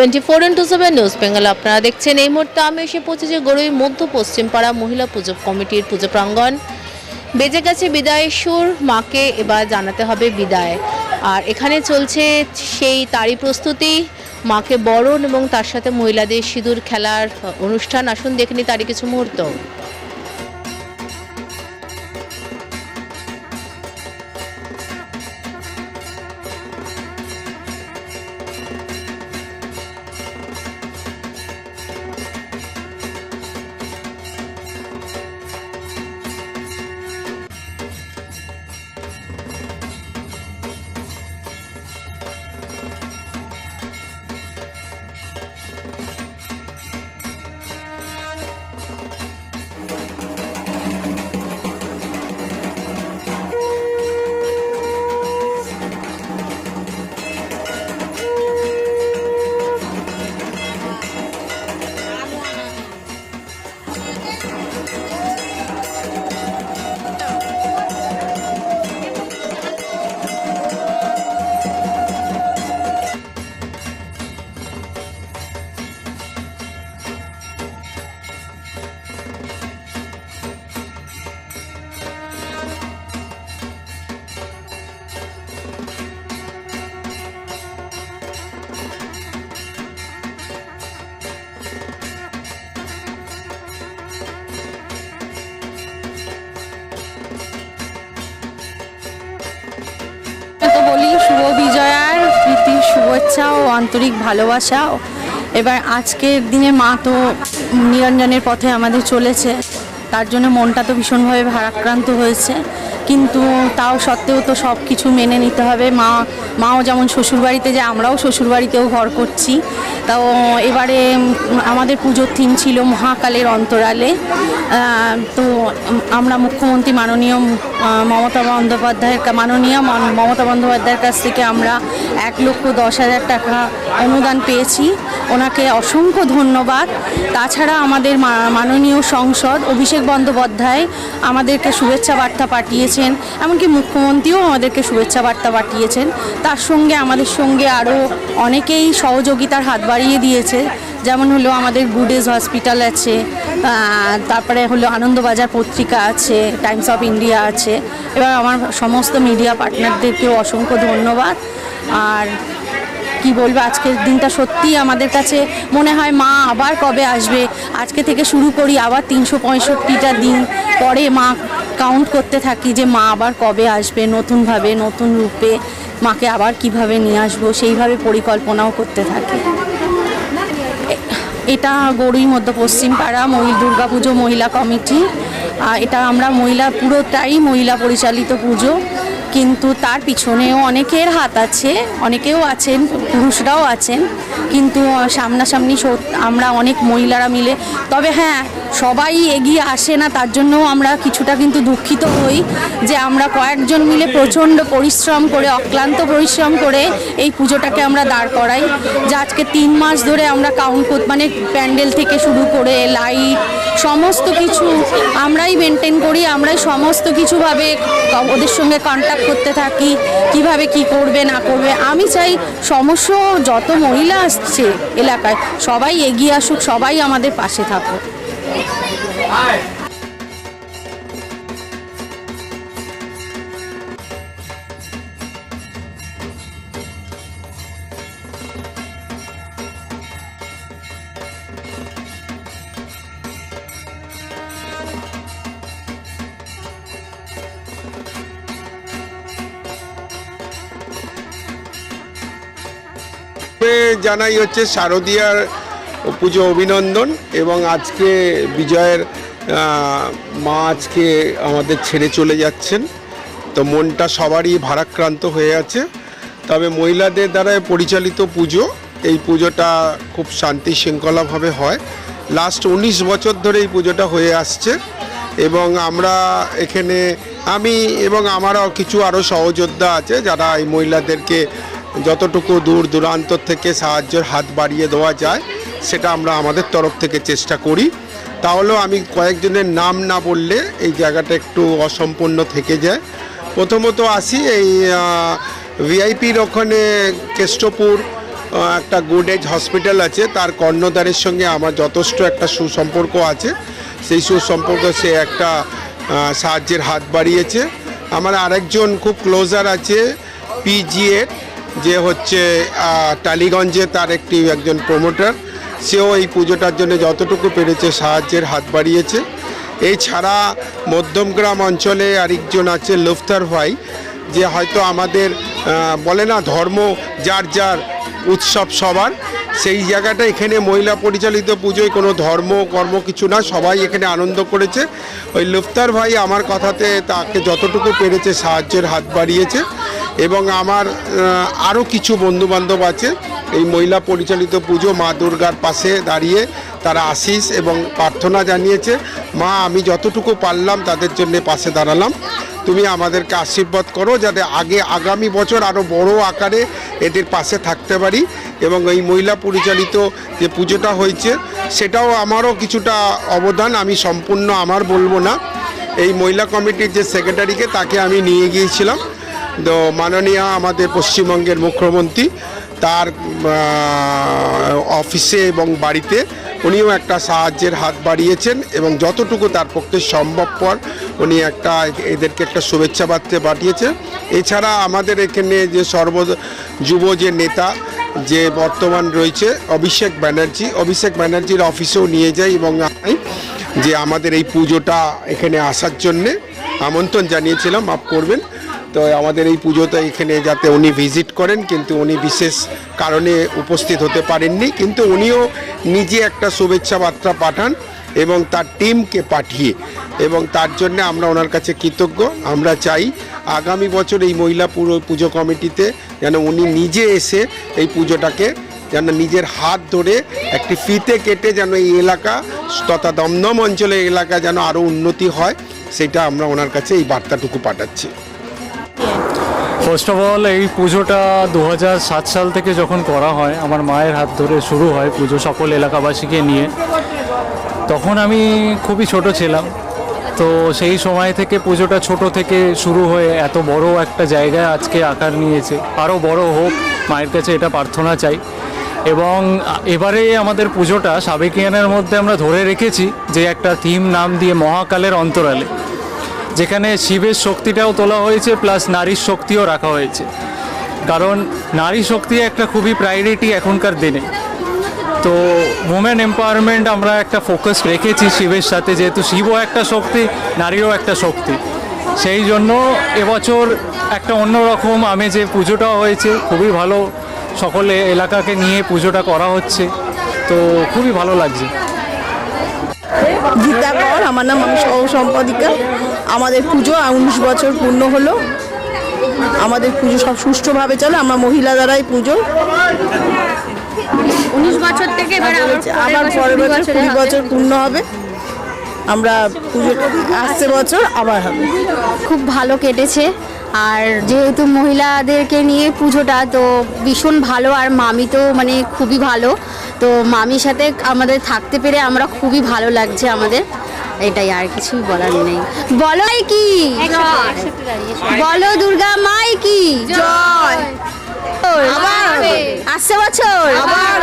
Twenty four into seven news Bengal আপনারা দেখছেন এই মুহূর্তে আমি এসে পৌঁছেছি গরুই মধ্য পশ্চিম পাড়া মহিলা পুজো কমিটির পুজো প্রাঙ্গণ। বেজে গেছে বিদায় সুর, মাকে এবার জানাতে হবে বিদায়। আর এখানে চলছে সেই তারই প্রস্তুতি, মাকে বরণ এবং তার সাথে মহিলাদের সিঁদুর খেলার অনুষ্ঠান। আসুন দেখে নি তারই কিছু মুহূর্ত। শুভেচ্ছা ও আন্তরিক ভালোবাসা এবার আজকের দিনে মা তো নিরঞ্জনের পথে আমাদের চলেছে। তার জন্য মনটা তো ভীষণভাবে ভারাক্রান্ত হয়েছে। কিন্তু তাও সত্ত্বেও তো সব কিছু মেনে নিতে হবে। মা, মাও যেমন শ্বশুরবাড়িতে যায়, আমরাও শ্বশুরবাড়িতেও ঘর করছি। তাও এবারে আমাদের পুজোর থিম ছিল মহাকালের অন্তরালে। তো আমরা মুখ্যমন্ত্রী মাননীয় মমতা বন্দ্যোপাধ্যায়ের মাননীয় মমতা বন্দ্যোপাধ্যায়ের কাছ থেকে আমরা এক লক্ষ দশ হাজার টাকা অনুদান পেয়েছি। ওনাকে অসংখ্য ধন্যবাদ। তাছাড়া আমাদের মাননীয় সংসদ অভিষেক বন্দ্যোপাধ্যায় আমাদেরকে শুভেচ্ছা বার্তা পাঠিয়েছেন এমনকি মুখ্যমন্ত্রীও আমাদেরকে শুভেচ্ছা বার্তা পাঠিয়েছেন। তার সঙ্গে আমাদের সঙ্গে আরও অনেকেই সহযোগিতার হাত বাড়িয়ে দিয়েছে। যেমন হলো আমাদের গুডেজ হসপিটাল আছে তারপরে হলো আনন্দবাজার পত্রিকা আছে, টাইমস অফ ইন্ডিয়া আছে। এবার আমার সমস্ত মিডিয়া পার্টনারদেরকেও অসংখ্য ধন্যবাদ। আর কি বলব, আজকের দিনটা সত্যিই আমাদের কাছে মনে হয় মা আবার কবে আসবে? আজকে থেকে শুরু করি আবার তিনশো পঁয়ষট্টিটা দিন, পরে মা কাউন্ট করতে থাকি যে মা আবার কবে আসবে, নতুনভাবে, নতুন রূপে মাকে আবার কীভাবে নিয়ে আসব, সেইভাবে পরিকল্পনাও করতে থাকি। এটা গৌরী মধ্য পশ্চিম পাড়া মহিল দুর্গাপুজো মহিলা কমিটি। এটা আমরা মহিলা, পুরোটাই মহিলা পরিচালিত পুজো। কিন্তু তার পিছনেও অনেকের হাত আছে, অনেকেও আছেন, পুরুষরাও আছেন, কিন্তু সামনাসামনি আমরা অনেক মহিলারা মিলে, তবে হ্যাঁ সবাই এগিয়ে আসে না, তার জন্যও আমরা কিছুটা কিন্তু দুঃখিত হই যে আমরা কয়েকজন মিলে প্রচণ্ড পরিশ্রম করে, অক্লান্ত পরিশ্রম করে এই পুজোটাকে আমরা দাঁড় করাই। যে আজকে তিন মাস ধরে আমরা কাউন্ট মানে প্যান্ডেল থেকে শুরু করে লাইট সমস্ত কিছু আমরাই মেনটেন করি, আমরাই সমস্ত কিছুভাবে ওদের সঙ্গে কন্ট্যাক্ট করতে থাকি, কীভাবে কি করবে, না করবে। আমি চাই সমস্ত যত মহিলা আসছে এলাকায়, সবাই এগিয়ে আসুক, সবাই আমাদের পাশে থাকুক। এ জানাই হচ্ছে শারদীয়ার পুজো অভিনন্দন এবং আজকে বিজয়ের মা আজকে আমাদের ছেড়ে চলে যাচ্ছেন। তো মনটা সবারই ভারাক্রান্ত হয়ে আছে। তবে মহিলাদের দ্বারা পরিচালিত পুজো, এই পুজোটা খুব শান্তি শৃঙ্খলাভাবে হয়। লাস্ট উনিশ বছর ধরে এই পুজোটা হয়ে আসছে এবং আমরা এখানে, আমি এবং আমারও কিছু আরও সহযোদ্ধা আছে যারা এই মহিলাদেরকে যতটুকু দূর দূরান্ত থেকে সাহায্যের হাত বাড়িয়ে দেওয়া যায়, সেটা আমরা আমাদের তরফ থেকে চেষ্টা করি। তাহলেও আমি কয়েকজনের নাম না বললে এই জায়গাটা একটু অসম্পূর্ণ থেকে যায়। প্রথমত আসি এই ভিআইপির ওখানে কেষ্টপুর একটা গুড এজ হসপিটাল আছে। তার কর্ণধারের সঙ্গে আমার যথেষ্ট একটা সুসম্পর্ক আছে। সেই সুসম্পর্ক সে একটা সাহায্যের হাত বাড়িয়েছে। আমার আরেকজন খুব ক্লোজার আছে পিজিএ যে হচ্ছে টালিগঞ্জে তার একটি একজন প্রমোটার সেও এই পুজোটার জন্য যতটুকু পেরেছে সাহায্যের হাত বাড়িয়েছে। এছাড়া মধ্যমগ্রাম অঞ্চলে আরেকজন আছে লুফতার ভাই, যে হয়তো আমাদের বলে না ধর্ম যার যার উৎসব সবার, সেই জায়গাটা এখানে মহিলা পরিচালিত পুজোয় কোনো ধর্ম, কর্ম কিছু না, সবাই এখানে আনন্দ করেছে। ওই লুফতার ভাই আমার কথাতে তাকে যতটুকু পেরেছে সাহায্যের হাত বাড়িয়েছে। এবং আমার আরও কিছু বন্ধুবান্ধব আছে। এই মহিলা পরিচালিত পুজো মা দুর্গার পাশে দাঁড়িয়ে তারা আশিস এবং প্রার্থনা জানিয়েছে, মা, আমি যতটুকু পারলাম তাদের জন্য পাশে দাঁড়ালাম। তুমি আমাদেরকে আশীর্বাদ করো যাতে আগে আগামী বছর আরও বড় আকারে এদের পাশে থাকতে পারি। এবং এই মহিলা পরিচালিত যে পুজোটা হয়েছে, সেটাও আমারও কিছুটা অবদান, আমি সম্পূর্ণ আমার বলব না। এই মহিলা কমিটির যে সেক্রেটারিকে তাকে আমি নিয়ে গিয়েছিলাম। তো মাননীয় আমাদের পশ্চিমবঙ্গের মুখ্যমন্ত্রী তার অফিসে এবং বাড়িতে উনিও একটা সাহায্যের হাত বাড়িয়েছেন এবং যতটুকু তার পক্ষে সম্ভবপর উনি একটা এদেরকে একটা শুভেচ্ছা বার্তা পাঠিয়েছেন। এছাড়া আমাদের এখানে যে সর্ব যুব যে নেতা যে বর্তমান রয়েছে, অভিষেক ব্যানার্জি, অভিষেক ব্যানার্জির অফিসেও নিয়ে যাই এবং যে আমাদের এই পুজোটা এখানে আসার জন্যে আমন্ত্রণ জানিয়েছিলাম, মাফ করবেন। তো আমাদের এই পুজোতে এখানে যাতে উনি ভিজিট করেন, কিন্তু উনি বিশেষ কারণে উপস্থিত হতে পারেননি। কিন্তু উনিও নিজে একটা শুভেচ্ছা বার্তা পাঠান এবং তার টিমকে পাঠিয়ে এবং তার জন্য আমরা ওনার কাছে কৃতজ্ঞ। আমরা চাই আগামী বছর এই মহিলা পুজো কমিটিতে যেন উনি নিজে এসে এই পুজোটাকে যেন নিজের হাত ধরে একটি ফিতে কেটে যেন এই এলাকা তথা দমদম অঞ্চলের এলাকা যেন আরও উন্নতি হয়, সেটা আমরা ওনার কাছে এই বার্তাটুকু পাঠাচ্ছি। ফার্স্ট অফ অল এই পুজোটা দু সাল থেকে যখন করা হয়, আমার মায়ের হাত ধরে শুরু হয় পুজো সকল এলাকাবাসীকে নিয়ে। তখন আমি খুবই ছোট ছিলাম। তো সেই সময় থেকে পুজোটা ছোট থেকে শুরু হয়ে এত বড় একটা জায়গায় আজকে আকার নিয়েছে। আরও বড় হোক, মায়ের কাছে এটা প্রার্থনা চাই। এবং এবারে আমাদের পুজোটা সাবেকিয়ানের মধ্যে আমরা ধরে রেখেছি যে একটা থিম নাম দিয়ে মহাকালের অন্তরালে। যেখানে শিবের শক্তিটাও তোলা হয়েছে প্লাস নারীর শক্তিও রাখা হয়েছে। কারণ নারী শক্তি একটা খুবই প্রায়োরিটি এখনকার দিনে। তো ওমেন এম্পাওয়ারমেন্ট আমরা একটা ফোকাস রেখেছি শিবের সাথে, যেহেতু শিবও একটা শক্তি, নারীও একটা শক্তি। সেই জন্য এবছর একটা অন্যরকম আমেজে পুজোটাও হয়েছে, খুবই ভালো সকলে এলাকাকে নিয়ে পুজোটা করা হচ্ছে। তো খুবই ভালো লাগছে। গীতা কর আমার নাম আমি সহ সম্পাদিকা। আমাদের পুজো উনিশ বছর পূর্ণ হলো। আমাদের পুজো সব সুষ্ঠুভাবে চলে আমরা মহিলা দ্বারাই পুজো। উনিশ বছর থেকে আবার পরের বছর কুড়ি বছর পূর্ণ হবে। আমরা পুজো আসছে বছর আবার হবে। খুব ভালো কেটেছে। আর যেহেতু মহিলাদেরকে নিয়ে পুজোটা তো ভীষণ ভালো। আর মামি তো মানে খুবই ভালো। তো মামির সাথে আমাদের থাকতে পেরে আমরা খুবই ভালো লাগছে আমাদের। এটাই আর কিছুই বলার নেই। বলো কি? বলো দুর্গা মাই কি? জয়। আবার আসছে বছর। আবার